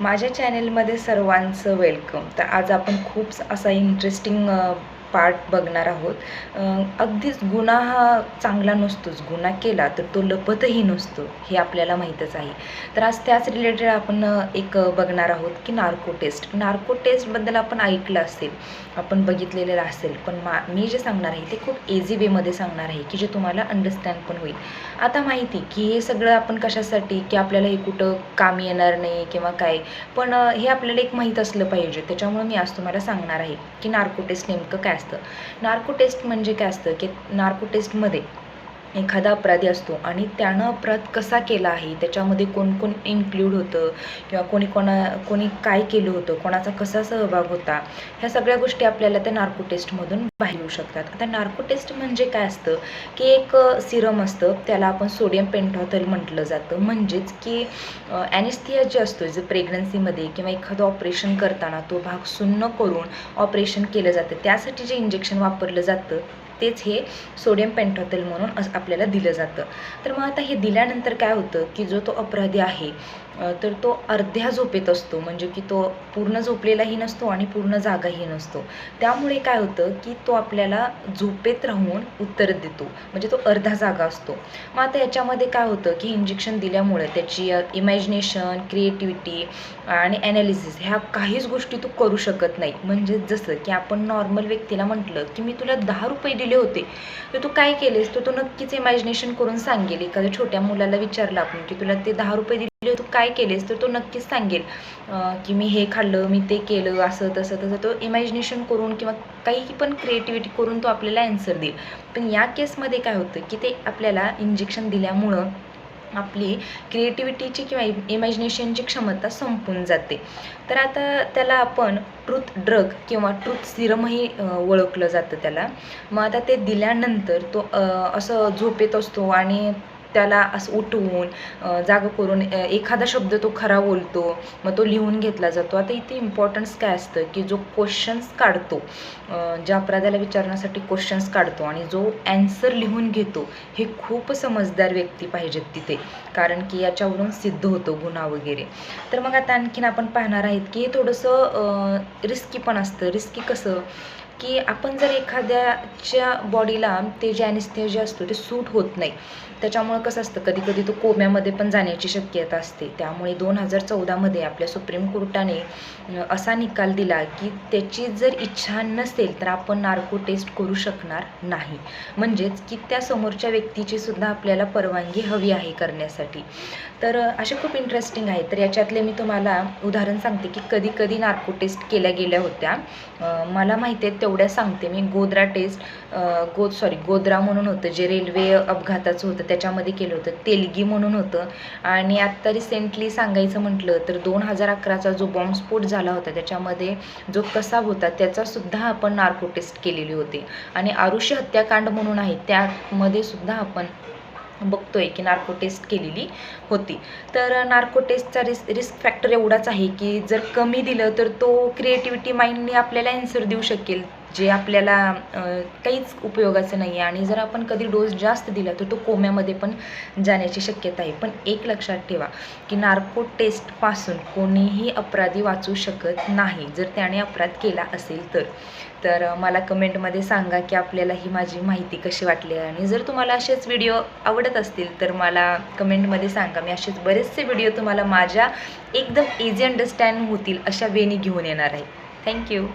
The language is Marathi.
माझ्या चॅनेलमध्ये सर्वांचं वेलकम तर आज आपण खूप असा इंटरेस्टिंग पार्ट बघणार आहोत. अगदीच गुन्हा हा चांगला नसतोच. गुन्हा केला तर तो लपतही नसतो हे आपल्याला माहीतच आहे. तर आज त्याच रिलेटेड आपण एक बघणार आहोत की नार्को टेस्ट नार्को टेस्टबद्दल आपण ऐकलं असेल आपण बघितलेलं असेल पण मा मी जे सांगणार आहे ते खूप एझी वेमध्ये सांगणार आहे की जे तुम्हाला अंडरस्टँड पण होईल. आता माहिती की हे सगळं आपण कशासाठी की आपल्याला हे कुठं कामी येणार नाही किंवा काय पण हे आपल्याला एक माहीत असलं पाहिजे. त्याच्यामुळे मी आज तुम्हाला सांगणार आहे की नार्को टेस्ट नेमकं काय असतं. नार्को टेस्ट म्हणजे काय असतं? की नार्को टेस्टमध्ये एखादा अपराधी असतो आणि त्यानं अपराध कसा केला आहे? त्याच्यामध्ये कोण कोण इन्क्ल्यूड होतं? किंवा कोणी कोणा कोणी काय केलं होतं? कोणाचा कसा सहभाग होता? ह्या सगळ्या गोष्टी आपल्याला त्या नार्को टेस्टमधून बाहेर येऊ शकतात. आता नार्को टेस्ट म्हणजे काय असतं? की एक सिरम असतं. त्याला आपण सोडियम पेंटॉथल म्हटलं जातं. म्हणजेच की ॲनेस्थिया जे असतो जे प्रेग्नन्सीमध्ये किंवा एखादं ऑपरेशन करताना तो भाग सुन्न करून ऑपरेशन केलं जातं. त्यासाठी जे इंजेक्शन वापरलं जातं तेच हे सोडियम पेंटॉथल म्हणून असं आपल्याला दिलं जातं. तर मग आता हे दिल्यानंतर काय होतं की जो तो अपराधी आहे तर तो अर्ध्या झोपेत असतो. म्हणजे की तो पूर्ण झोपलेलाही नसतो आणि पूर्ण जागाही नसतो. त्यामुळे काय होतं की तो आपल्याला झोपेत राहून उत्तर देतो. म्हणजे तो अर्धा जागा असतो. मग आता याच्यामध्ये काय होतं की इंजेक्शन दिल्यामुळे त्याची इमॅजिनेशन क्रिएटिव्हिटी आणि ॲनालिसिस ह्या काहीच गोष्टी तू करू शकत नाही. म्हणजे जसं की आपण नॉर्मल व्यक्तीला म्हटलं की मी तुला दहा रुपये दिले होते. तर तू काय केलेस? तर तो नक्कीच इमॅजिनेशन करून सांगेल. एखाद्या छोट्या मुलाला विचारलं आपण की तुला ते दहा रुपये दिले तू काय केलेस? तर तो नक्कीच सांगेल की मी हे खाल्लं मी ते केलं असं तसं तसं. तो इमॅजिनेशन करून किंवा काही पण क्रिएटिव्हिटी करून तो आपल्याला ॲन्सर देईल. पण या केसमध्ये काय होतं की ते आपल्याला इंजेक्शन दिल्यामुळं आपली क्रिएटिव्हिटीची किंवा इमॅजिनेशनची क्षमता संपून जाते. तर आता त्याला आपण ट्रूथ ड्रग किंवा ट्रूथ सिरमही ओळखलं जातं त्याला. मग आता ते दिल्यानंतर तो असं झोपेत असतो आणि त्याला असं उठवून जागं करून एखादा शब्द तो खरा बोलतो मग तो लिहून घेतला जातो. आता इथे इम्पॉर्टन्स काय असतं की जो क्वेश्चन्स काढतो ज्या अपराधाला विचारण्यासाठी क्वेश्चन्स काढतो आणि जो ॲन्सर लिहून घेतो हे खूप समजदार व्यक्ती पाहिजेत तिथे कारण की याच्यावरून सिद्ध होतो गुन्हा वगैरे. तर मग आता आणखीन आपण पाहणार आहेत की हे थोडंसं रिस्की पण असतं. रिस्की कसं? की आपण जर एखाद्याच्या बॉडीला ते जे ॲनेस्थेजिया जे असतो ते सूट होत नाही. त्याच्यामुळं कसं असतं कधी कधी तो कोम्यामध्ये पण जाण्याची शक्यता असते. त्यामुळे दोन हजार चौदामध्ये आपल्या सुप्रीम कोर्टाने असा निकाल दिला की त्याची जर इच्छा नसेल तर आपण नार्को टेस्ट करू शकणार नाही. म्हणजेच की त्या समोरच्या व्यक्तीची सुद्धा आपल्याला परवानगी हवी आहे करण्यासाठी. तर असे खूप इंटरेस्टिंग आहे तर याच्यातले मी तुम्हाला उदाहरण सांगते की कधी कधी नार्को टेस्ट केल्या गेल्या होत्या. मला माहिती आहे तेवढ्या सांगते मी. गोद्रा टेस्ट गो सॉरी गोद्रा म्हणून होतं जे रेल्वे अपघाताचं होतं त्याच्यामध्ये केलं होतं. तेलगी म्हणून होतं. आणि आत्ता रिसेंटली सांगायचं म्हटलं तर दोन हजार अकराचा जो बॉम्बस्फोट झाला होता त्याच्यामध्ये जो कसाब होता त्याचासुद्धा आपण नार्को टेस्ट केलेली होती. आणि आरुष्य हत्याकांड म्हणून आहे त्यामध्ये सुद्धा आपण बघतो आहे की नार्को टेस्ट केलेली होती. तर नार्को टेस्टचा रिस्क रिस्क फॅक्टर एवढाच आहे की जर कमी दिलं तर तो क्रिएटिव्हिटी माइंडने आपल्याला ॲन्सर देऊ शकेल. जे आपल्याला काहीच उपयोगाचं नाही आहे आणि जर आपण कधी डोस जास्त दिला तर तो कोम्यामध्ये पण जाण्याची शक्यता आहे. पण एक लक्षात ठेवा की नार्को टेस्टपासून कोणीही अपराधी वाचू शकत नाही. जर त्याने अपराध केला असेल तर तर मला कमेंटमध्ये सांगा की आपल्याला ही माझी माहिती कशी वाटली आणि जर तुम्हाला असेच व्हिडिओ आवडत असतील तर मला कमेंटमध्ये सांगा. मी असेच बरेचसे व्हिडिओ तुम्हाला माझ्या एकदम इझी अंडरस्टँड होतील अशा वेनी घेऊन येणार आहे. थँक्यू